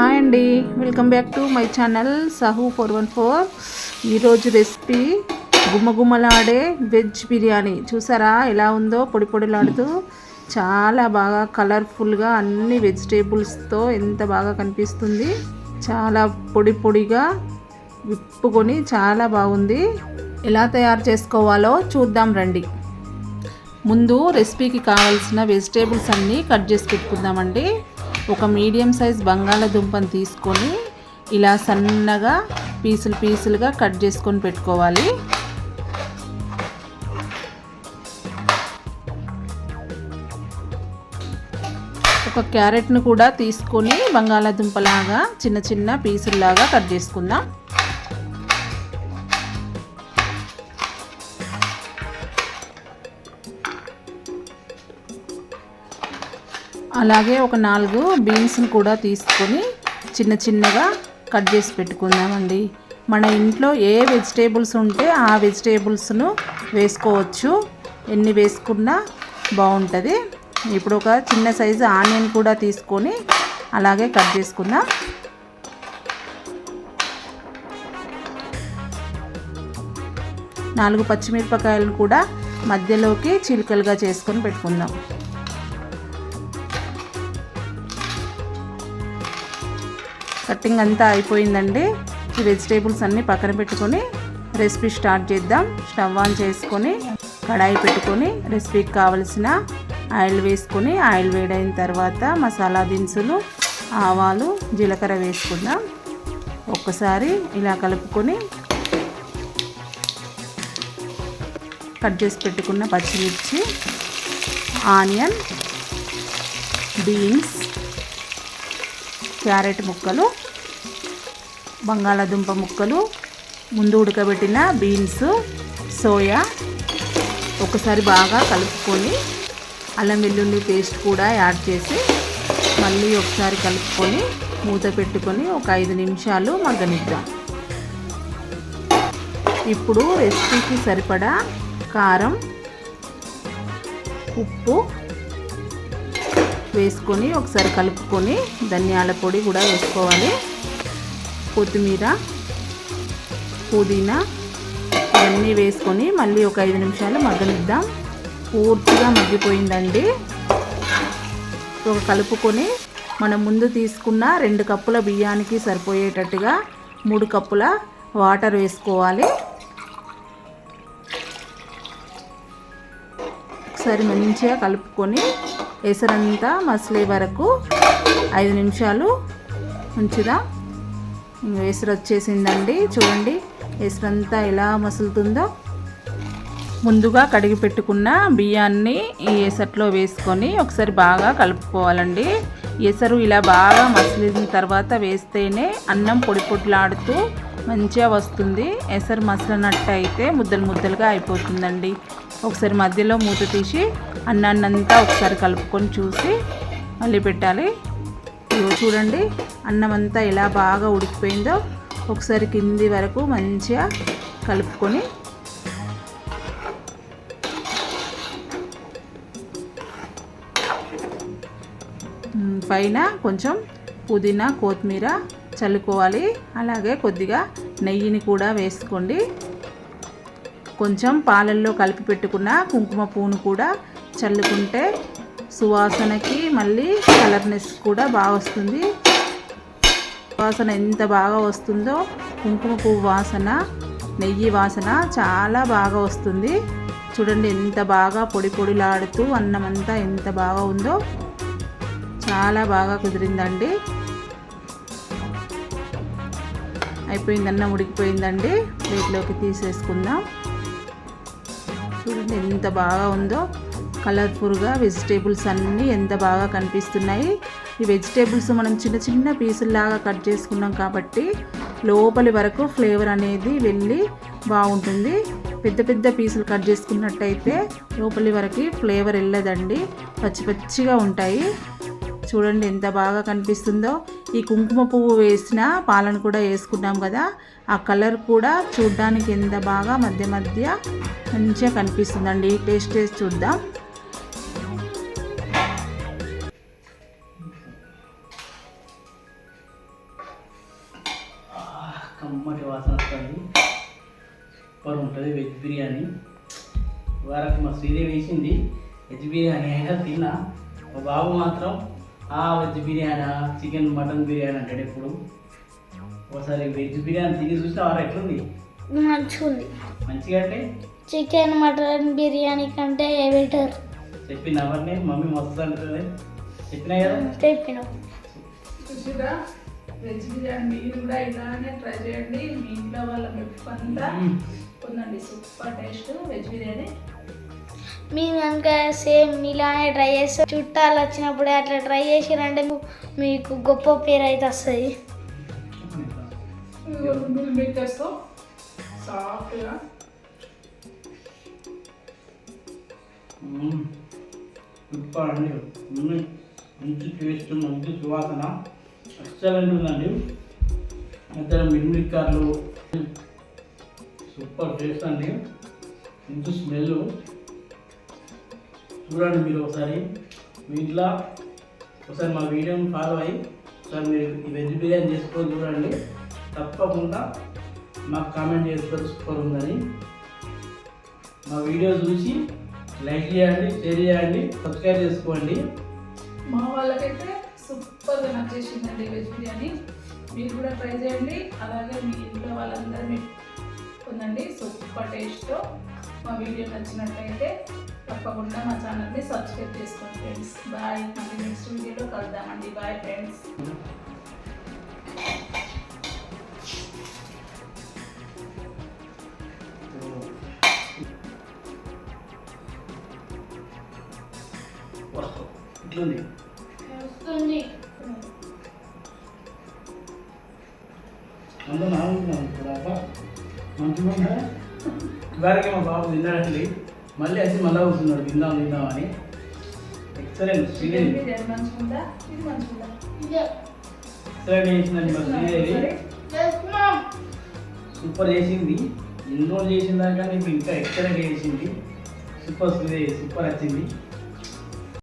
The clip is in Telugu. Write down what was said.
హాయ్ అండి. Welcome back to my channel Sahu four one four ఈరోజు రెసిపీ గుమ్మగుమ్మలాడే వెజ్ బిర్యానీ. చూసారా? ఎలా ఉందో పొడి పొడిలాడుతూ చాలా బాగా కలర్ఫుల్గా అన్ని వెజిటేబుల్స్తో ఎంత బాగా కనిపిస్తుంది. చాలా పొడి పొడిగా విప్పుకొని చాలా బాగుంది. ఎలా తయారు చేసుకోవాలో చూద్దాం రండి. ముందు రెసిపీకి కావాల్సిన వెజిటేబుల్స్ అన్నీ కట్ చేసి పెట్టుకుందామండి. ఒక మీడియం సైజ్ బంగాళదుంపని తీసుకొని ఇలా సన్నగా పీసులు పీసులుగా కట్ చేసుకొని పెట్టుకోవాలి. ఒక క్యారెట్ను కూడా తీసుకొని బంగాళాదుంపలాగా చిన్న చిన్న పీసుల్లాగా కట్ చేసుకుందాం. అలాగే ఒక నాలుగు బీన్స్ని కూడా తీసుకొని చిన్న చిన్నగా కట్ చేసి పెట్టుకుందామండి. మన ఇంట్లో ఏ వెజిటేబుల్స్ ఉంటే ఆ వెజిటేబుల్స్ను వేసుకోవచ్చు. ఎన్ని వేసుకున్నా బాగుంటుంది. ఇప్పుడు ఒక చిన్న సైజు ఆనియన్ కూడా తీసుకొని అలాగే కట్ చేసుకుందాం. నాలుగు పచ్చిమిరపకాయలను కూడా మధ్యలోకి చిలుకలుగా చేసుకొని పెట్టుకుందాం. కట్టింగ్ అంతా అయిపోయిందండి. ఈ వెజిటేబుల్స్ అన్నీ పక్కన పెట్టుకొని రెసిపీ స్టార్ట్ చేద్దాం. స్టవ్ ఆన్ చేసుకొని కడాయి పెట్టుకొని రెసిపీకి కావలసిన ఆయిల్ వేసుకొని ఆయిల్ వేడైన తర్వాత మసాలా దినుసులు ఆవాలు జీలకర్ర వేసుకుందాం. ఒక్కసారి ఇలా కలుపుకొని కట్ చేసి పెట్టుకున్న పచ్చిమిర్చి ఆనియన్ బీన్స్ క్యారెట్ ముక్కలు బంగాళాదుంప ముక్కలు ముందు ఉడకబెట్టిన బీన్స్ సోయా ఒకసారి బాగా కలుపుకొని అల్లం వెల్లుల్లి పేస్ట్ కూడా యాడ్ చేసి మళ్ళీ ఒకసారి కలుపుకొని మూత పెట్టుకొని ఒక ఐదు నిమిషాలు మగ్గనిద్దాం. ఇప్పుడు రెసిపీకి సరిపడా కారం ఉప్పు వేసుకొని ఒకసారి కలుపుకొని ధనియాల పొడి కూడా వేసుకోవాలి. కొత్తిమీర పుదీనా ఇవన్నీ వేసుకొని మళ్ళీ ఒక ఐదు నిమిషాలు మగ్గనిద్దాం. పూర్తిగా మగ్గిపోయిందండి. ఒక కలుపుకొని మనం ముందు తీసుకున్న రెండు కప్పుల బియ్యానికి సరిపోయేటట్టుగా మూడు కప్పుల వాటర్ వేసుకోవాలి. ఒకసారి మంచిగా కలుపుకొని ఎసరంతా మసలే వరకు ఐదు నిమిషాలు ఉంచుదాం. ఎసరు వచ్చేసిందండి. చూడండి ఎసరంతా ఎలా మసులుతుందో. ముందుగా కడిగి పెట్టుకున్న బియ్యాన్ని ఈ ఎసట్లో వేసుకొని ఒకసారి బాగా కలుపుకోవాలండి. ఎసరు ఇలా బాగా మసిలిన తర్వాత వేస్తేనే అన్నం పొడి పొడిలాడుతూ మంచిగా వస్తుంది. ఎసరు మసలనట్టు అయితే ముద్దలు ముద్దలుగా అయిపోతుందండి. ఒకసారి మధ్యలో మూత తీసి అన్నాన్నంతా ఒకసారి కలుపుకొని చూసి మళ్ళీ పెట్టాలి. చూడండి అన్నం అంతా ఎలా బాగా ఉడికిపోయిందో ఒకసారి కింది వరకు మంచిగా కలుపుకొని పైన కొంచెం పుదీనా కొత్తిమీర చల్లుకోవాలి. అలాగే కొద్దిగా నెయ్యిని కూడా వేసుకోండి. కొంచెం పాలల్లో కలిపి పెట్టుకున్న కుంకుమ పువ్వును కూడా చల్లుకుంటే సువాసనకి మళ్ళీ కలర్నెస్ కూడా బాగా వస్తుంది. వాసన ఎంత బాగా వస్తుందో కుంకుమ పువ్వు వాసన నెయ్యి వాసన చాలా బాగా వస్తుంది. చూడండి ఎంత బాగా పొడి పొడిలాడుతూ అన్నం అంతా ఎంత బాగా ఉందో చాలా బాగా కుదిరిందండి. అయిపోయింది అన్నం ఉడికిపోయిందండి ప్లేట్లోకి తీసేసుకుందాం. చూడండి ఎంత బాగా ఉందో కలర్ఫుల్గా వెజిటేబుల్స్ అన్నీ ఎంత బాగా కనిపిస్తున్నాయి. ఈ వెజిటేబుల్స్ మనం చిన్న చిన్న పీసుల్లాగా కట్ చేసుకున్నాం కాబట్టి లోపలి వరకు ఫ్లేవర్ అనేది వెళ్ళి బాగుంటుంది. పెద్ద పెద్ద పీసులు కట్ చేసుకున్నట్టయితే లోపలి వరకు ఫ్లేవర్ వెళ్ళదండి. పచ్చి పచ్చిగా ఉంటాయి. చూడండి ఎంత బాగా కనిపిస్తుందో. ఈ కుంకుమ పువ్వు వేసిన పాలను కూడా వేసుకున్నాం కదా. ఆ కలర్ కూడా చూడ్డానికి ఎంత బాగా మధ్య మధ్య మంచిగా కనిపిస్తుందండి. టేస్ట్ టేస్ట్ చూద్దాం. వారికి మా శ్రీదేవి వేసింది వెజ్ బిర్యానీ అయినా తిన్నా. మా బాబు మాత్రం ఆ veg biryani chicken mutton biryani అంటాడు ఎప్పుడు. ఒకసారి వెజ్ బిర్యానీ తిని చూస్తే వారు ఎట్లుంది? మంచిగా ఉంది మంచిగా అంటే? చికెన్ మటన్ బిర్యానీ కంటే బెటర్? చెప్పిన ఎవరిని మమ్మీ మస్తు అంటుంది. చెప్పినా కదా? చెప్పిన. చూసిరా వెజ్ బిర్యానీ మీరు కూడా ఇలానే ట్రై చేయండి. మీ ఇంట్లో వాళ్ళ మెప్పంతా మ్మ్. ఉందండి సూపర్ టేస్ట్ వెజ్ బిర్యానీ. మీరు కనుక సేమ్ ఇలానే ట్రై చేస్తే చుట్టాలు వచ్చినప్పుడు అట్లా ట్రై చేసిరంటే మీకు గొప్ప పేరు అయితే వస్తుంది. మిల్ మేకర్స్తో సాఫ్ట్గా. మ్మ్. సూపర్ అండి. మ్మ్. మంచి టేస్ట్ మంచి సువాసన. ఎక్సలెంట్ ఉందండి ఇద్దరు మిన్మిక్కర్లు సూపర్ టేస్ట్ అండి. మంచి స్మెల్ చూడండి మీరు ఒకసారి. మీ ఇంట్లో ఒకసారి మా వీడియోని ఫాలో అయ్యి ఒకసారి మీరు ఈ వెజ్ బిర్యానీ చేసుకొని చూడండి. తప్పకుండా మాకు కామెంట్ చేసుకోండి. సూపర్ ఉందని. మా వీడియో చూసి లైక్ చేయండి షేర్ చేయండి సబ్స్క్రైబ్ చేసుకోండి. మా వాళ్ళకైతే సూపర్గా నచ్చేసిందండి వెజ్ బిర్యానీ. మీరు కూడా ట్రై చేయండి. అలాగే మీ ఇంట్లో వాళ్ళందరూ ఉందండి సూపర్ టేస్ట్తో మా వీడియో నచ్చినట్లయితే తప్పకుండా మా ఛానల్ని సబ్స్క్రైబ్ చేసుకోండి ఫ్రెండ్స్. బాయ్. మళ్ళీ నెక్స్ట్ వీడియోలో కలుద్దామండి. Bye friends. వస్తుంది. అబ్బా ఇవాళకి మా బాబు తిన్నాడండి. మళ్ళీ వచ్చి మళ్ళీ కూర్చున్నాడు. తిందాం తిందాం అని. ఎక్సలెంట్ ఎక్సలెంట్ చేసిందండి శ్రీదేవి సూపర్ చేసింది. ఎన్ని రోజులు చేసిన దాకా నీకు ఇంకా ఎక్సలెంట్ చేసింది. సూపర్ శ్రీదేవి సూపర్ వచ్చింది.